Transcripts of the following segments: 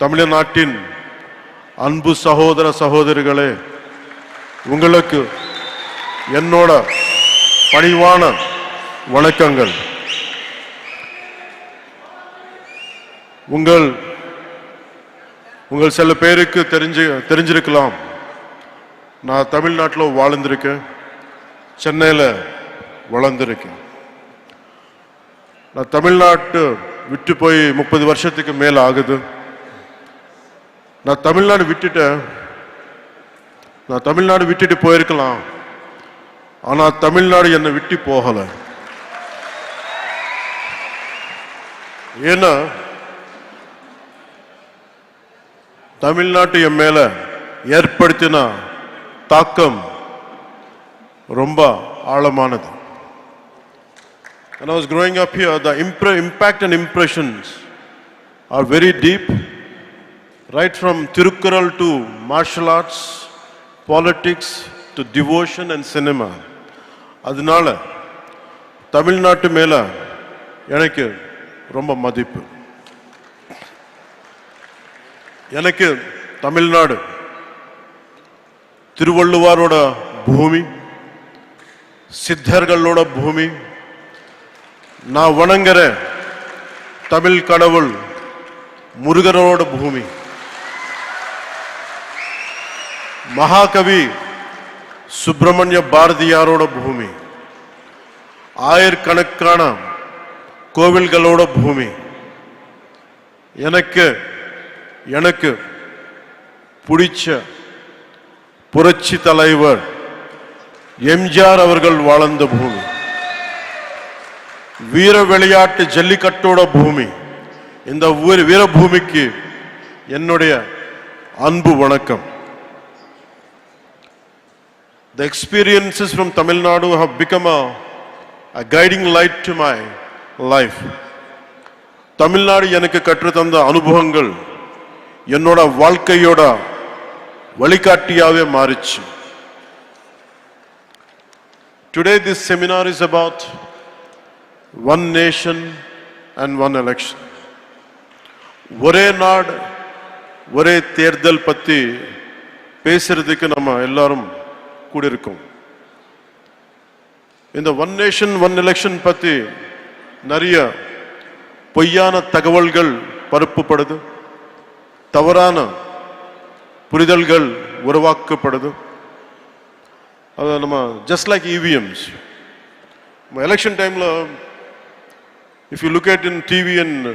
தமிழ்நாட்டின் அன்பு சகோதர சகோதரிகளே உங்களுக்கு என்னோட பணிவான வணக்கங்கள். உங்கள் உங்கள் சில பேருக்கு தெரிஞ்சு தெரிஞ்சிருக்கலாம். நான் தமிழ்நாட்டில் வாழ்ந்திருக்கேன் சென்னையில் வளர்ந்துருக்கேன். நான் தமிழ்நாட்டு விட்டு போய் முப்பது வருஷத்துக்கு மேலே ஆகுது. நான் தமிழ்நாடு விட்டுட்டேன். நான் தமிழ்நாடு விட்டுட்டு போயிருக்கலாம். ஆனால் தமிழ்நாடு என்னை விட்டு போகலை. ஏன்னா தமிழ்நாட்டு என் மேல ஏற்படுத்தின தாக்கம் ரொம்ப ஆழமானது. And I was growing up here, the impre- impact and impressions are very deep, right from Thirukkural to martial arts politics to devotion and cinema அதனால தமிழ்நாட்டு மேலே எனக்கு ரொம்ப மதிப்பு. எனக்கு தமிழ்நாடு திருவள்ளுவாரோட பூமி சித்தர்களோட பூமி நான் வணங்குற தமிழ் கடவுள் முருகரோட பூமி. மகாகவி சுப்பிரமணிய பாரதியாரோட பூமி ஆயிரக்கணக்கான கோவில்களோட பூமி. எனக்கு எனக்கு பிடிச்ச புரட்சி தலைவர் எம்ஜிஆர் அவர்கள் வாழ்ந்த பூமி வீர விளையாட்டு ஜல்லிக்கட்டோட பூமி இந்த வீர வீரபூமிக்கு என்னுடைய அன்பு வணக்கம். The experiences from Tamil Nadu have become a, a guiding light to my life. Tamil Nadu எனக்கு கற்றுத்தந்த அனுபவங்கள் என்னோட வாழ்க்கையோட வழிகாட்டியாவே மாறிச்சு Today this seminar is about one nation and one election. ஒரே நாடு ஒரே தேர்தல் பத்தி பேசுறதுக்கு நம்ம எல்லாரும் கூடியிருக்கோம் இந்த ஒன் நேஷன் ஒன் எலெக்ஷன் பத்தி நிறைய பொய்யான தகவல்கள் பரப்புப்படுது. தவறான புரிதல்கள் உருவாக்கப்படுது. அது நம்ம ஜஸ்ட் லைக் இவிஎம்ஸ் எலெக்ஷன் டைம்ல if you look at in TV and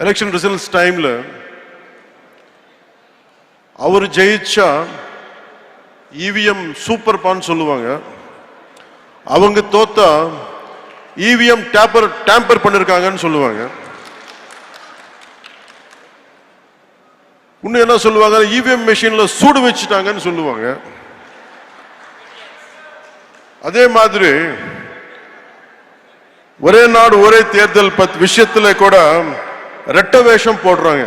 election results டைம்ல அவர் ஜெயிச்சா இவிஎம் சூப்பர் பான்னு சொல்லுவாங்க. அவங்க தோத்தா இவிஎம் டேப்பர் டேம்பர் பண்ணிருக்காங்கன்னு சொல்லுவாங்க. இன்னும் என்ன சொல்லுவாங்க? இவிஎம் மெஷின்ல சூடு வச்சுட்டாங்கன்னு சொல்லுவாங்க. அதே மாதிரி ஒரே நாடு ஒரே தேர்தல் பத் விஷயத்துல கூட ரெட்ட வேஷம் போடுறாங்க.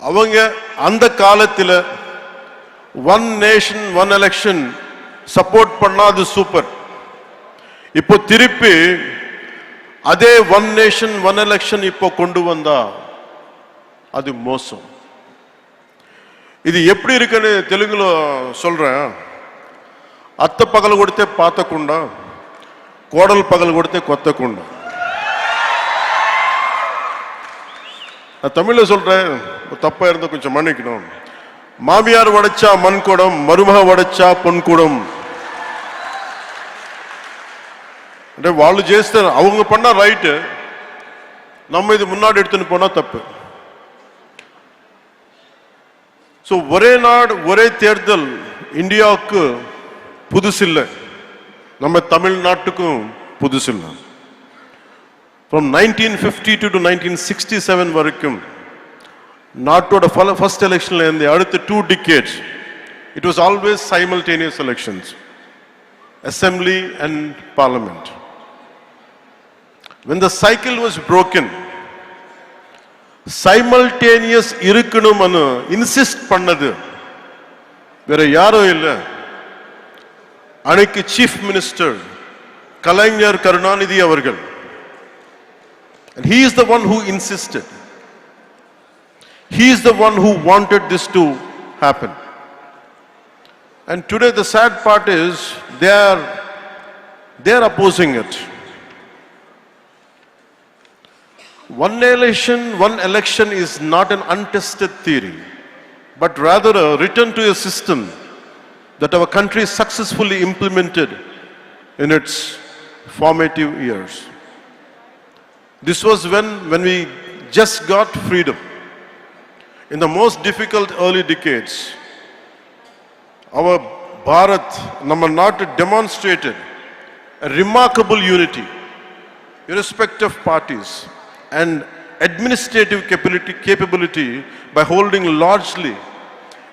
அவங்க அந்த காலத்துல one nation one election support பண்ணா அது சூப்பர் இப்போ திருப்பி அதே ஒன் நேஷன் ஒன் எலெக்ஷன் இப்போ கொண்டு வந்தா அது மோசம் ఇది ఎప్పుడు ఇరుకని తెలుగులో சொல்றேன் అత్త పగలు కొడితే పాతకుండా కోడలు పగలు కొడితే కొత్తకుండా நான் தமிழ்ல சொல்றேன் தப்பா இருந்தா கொஞ்சம் மன்னிக்கணும் மாமியார் உடைச்சா மண் குடம் மருமக உடைச்சா பொன் குடம் అంటే వాళ్ళు చేస్తే அவங்க பண்ணா ரைட்டு நம்ம இது முன்னாடி எடுத்துன்னு போனா தப்பு ஸோ ஒரே நாடு ஒரே தேர்தல் இந்தியாவுக்கு புதுசில்லை நம்ம தமிழ்நாட்டுக்கும் புதுசில்லை From nineteen fifty two to nineteen sixty seven வரைக்கும் நாட்டோட ஃபர்ஸ்ட் எலெக்ஷன்ல இருந்து அடுத்த two decades it was always simultaneous elections assembly and parliament when the cycle was broken simultaneous இருக்கணும்னு இன்சிஸ்ட் பண்ணது வேற யாரும் இல்லை. அன்னைக்கு சீஃப் மினிஸ்டர் கலைஞர் கருணாநிதி அவர்கள். And he is the one who insisted. He is the one who wanted this to happen. And today the sad part is they are they are opposing it. One election, one election is not an untested theory, but rather a return to a system that our country successfully implemented in its formative years. This was when, when we just got freedom. In the most difficult early decades, our Bharat, Namanat demonstrated a remarkable unity, irrespective of parties, and administrative capability, capability by holding largely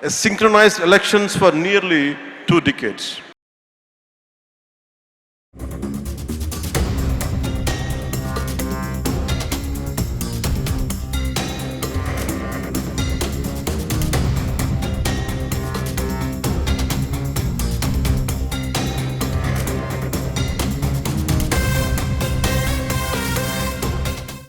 synchronized elections for nearly two decades.